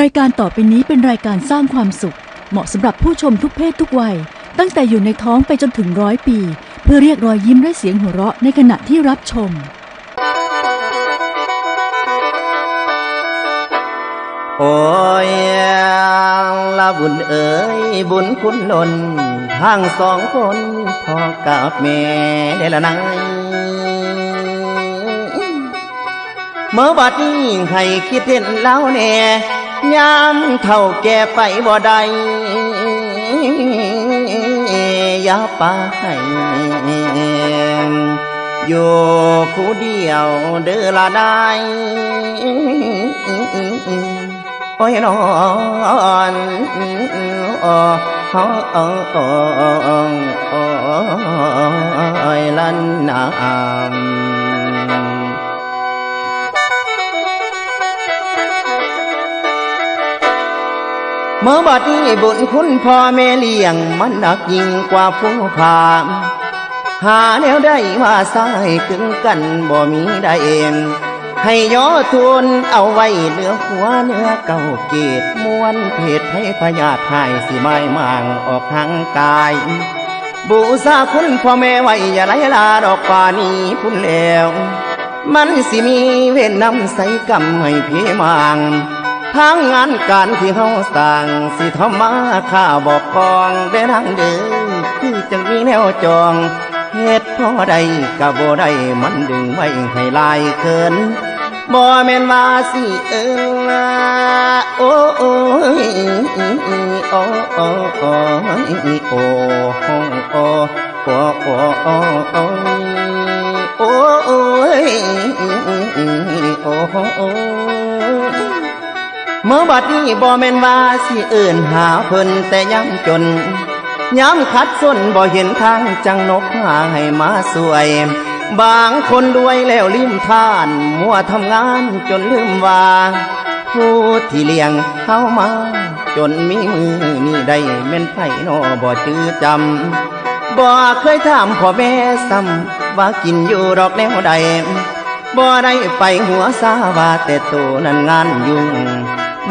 รายการต่อไปนี้เป็นรายการสร้างความสุข เหมาะสำหรับผู้ชมทุกเพศทุกวัย ตั้งแต่อยู่ในท้องไปจนถึงร้อยปี เพื่อเรียกรอยยิ้มและเสียงหัวเราะในขณะที่รับชม โอ้ยละบุญเอ๋ยบุญคุณล้นทั้งสองคนพ่อกับแม่ได้ละนายเมื่อบัดนี้ให้คิดเห็นแล้วแน่ ยามเท่าแก่ไปบ่ได้อย่าไปอยู่ผู้เดียวเด้อละนายโอ้ยนอนโอ้โอ้โอ้โอ้โอ้ยลันนาม เมื่อบัดนี้บุญคุณพ่อแม่เลี้ยง มันหนักยิ่งกว่าผู้พามหาแนวได้มาสายกึงกันบ่มีได้เอง ให้ย่อทุนเอาไว้เหลือหัวเนื้อเก่าเกตมวนเพศให้พยาธิหายสิไม้มางออกทางกาย บูชาคุณพ่อแม่ไว้อย่าไหลลาดอกป่านี้พุ่นแล้ว มันสิมีเวรนำใส่กรรมให้พี่มาง ทางงานการที่เฮาสร้างสิทำมาข้าบอกกองได้ทางเดินคือจังมีแนวจองเฮ็ดพอใดก็บ่ได้มันดึงไว้ให้ลายเคินบ่แม่นว่าสิเอิงว่าโอ้โอ้ยโอ้โอ้โอ้ยโอ้โอ้โอ้โอ้โอ้โอ้โอ้ เมื่อบัดนี้บ่แม่นว่าสิเอิ่นหาเพิ่นแต่ย้ำจนย้ำขัดส้นบ่เห็นทางจังนกหาให้มาสวย บางคนรวยแล้วลืมท่าน มัวทำงานจนลืมว่า ผู้ที่เลี้ยงเข้ามา จนมีมือนี่ได้เม่นไผนอบ่จื้อจำบ่เคยถามพ่อแม่ซ้ำว่ากินอยู่ดอกแนวใดบ่ได้ไปหัวซาว่าแต่โตนั้นงานยุ่ง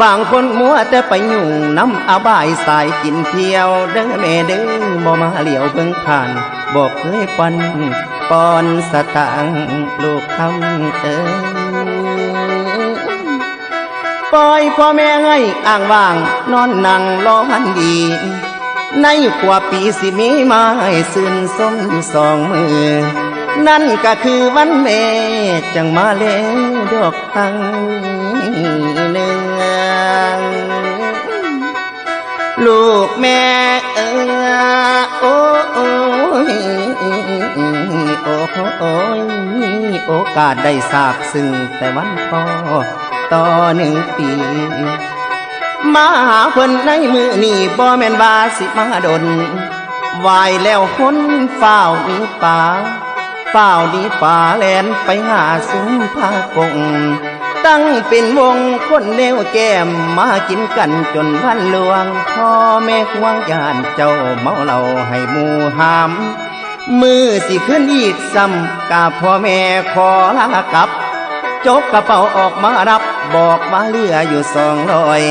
บางคนมัวแต่ไปยุ่งน้ำอาบายสายกินเที่ยวเด้อแม่เด้อบ่มาเหลียวเบิ่งผ่านบอกเคยปันปอนสตางลูกคำเอ้ยปล่อยพ่อแม่ให้อ่างว่าง นอนนั่งรอหันดี ในขวบปีสิมีมาให้ซื่นสมอยู่สองมือ นั่นก็คือวันแม่จังมาแล้วดอกตังหนึ่งลูกแม่เออโอ้โอ้ยโอ้โอ้ยโอกาสได้ทราบซึ่งแต่วันพ่อต่อหนึ่งปีมาหาเพิ่นในมือนี่บ่แม่นวาสิมาดนวายแล้วคนเฝ้ามีป่า เฝ้าวหนีป่าแลนไปหาซุ้มผ้ากง ตั้งเป็นวงคนแนวแก้มมากินกันจนวันหลวง พ่อแม่ห่วงยานเจ้าเมาเหล้าให้หมูหาม มือสิขึ้นอีกซ้ำกาพ่อแม่ขอลากลับ จกกระเป๋าออกมารับบอกว่าเหลืออยู่สองร้อย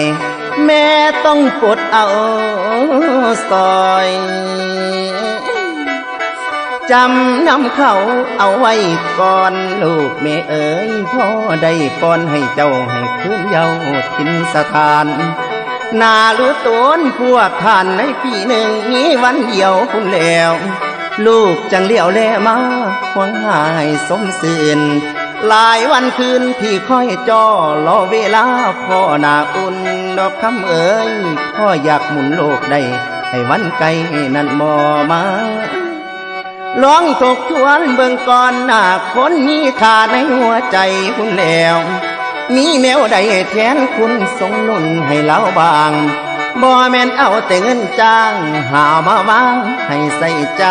แม่ต้องปลดเอาซอย จำนำเขาเอาไว้ก่อนลูกแม่เอ๋ยพ่อได้ป้อนให้เจ้าให้คืนเยาทินสถาน นาลูตนพวกท่านในปีหนึ่งมีวันเดียวคุณแล้ว ลูกจังเลี้ยวแลมาหวังหายสมสื่นหลายวันคืนที่คอยจอรอเวลาพ่อนาอุ่นดอกคำเอ๋ยพ่ออยากหมุนโลกได้ให้วันไกลนั้นมอมา ลองทบทวนเบื้องก่อนหน้าคนมีค่าในหัวใจคุณแล้ว มีแนวใดแทนคุณสงนุนให้เล่าบางบ่แม่นเอาแต่เงินจ้าง หามาวางให้ใส่ใจ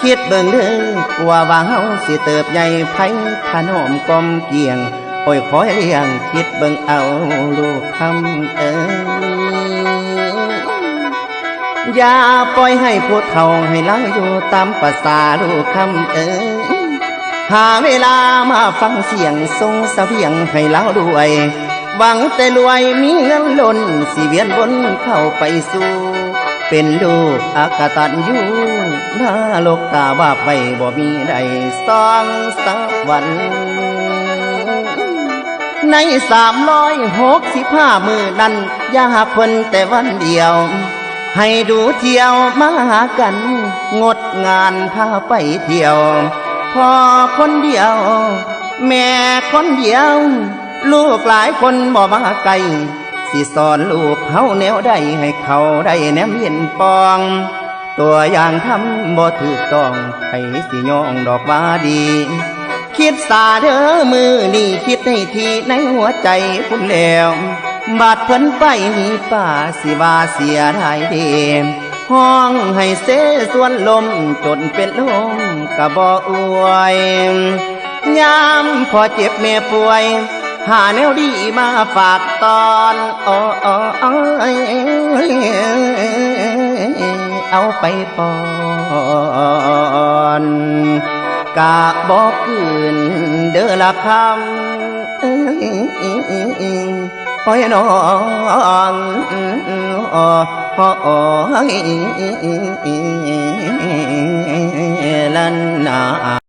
คิดเบิ่งเด้อกว่าว่าเฮาสิเติบใหญ่ไผขนอมกลมเกี่ยงโอ้ยขอให้เลี้ยงคิดเบิ่งเอาลูกคำเอ้ย อย่าปล่อยให้ผู้เฒ่าให้เล่าอยู่ตามภาษาลูกคำเอ๋ยหาเวลามาฟังเสียงทรงเสียงให้เล่าด้วย หวังแต่รวยมีเงินล้นสิเวียนบนเข้าไปสู่ เป็นลูกอากตันยู่หน้าโลกตาบาปไว้บ่มีใดสองสักวันในสามร้อยหกสิบห้ามือนั้น อยากเพิ่นแต่วันเดียว ให้ดูเที่ยวมาหากัน งดงานพาไปเที่ยวพ่อคนเดียว แม่คนเดียว ลูกหลายคนบ่มาไกลสิสอนลูกเขาแนวใดให้เขาได้แนมเห็นปอง ตัวอย่างทำบ่ถูกต้องไผสิยองดอกว่าดี คิดสาเด้อมือนี่คิดให้ทีในหัวใจคุณแล้ว บาดเพิ่นไปมีป่าสิว่าเสียดายเดมห้องให้เสส่วนลมจนเป็นลมกะบ่อวยยามพอเจ็บแม่ป่วย หาแนวดีมาฝากตอนอ้ออ้ออ้อยเอาไปปอนกะบอกคืนเด้อละคำ โอ้ยน้องอ้ออ้อลันนา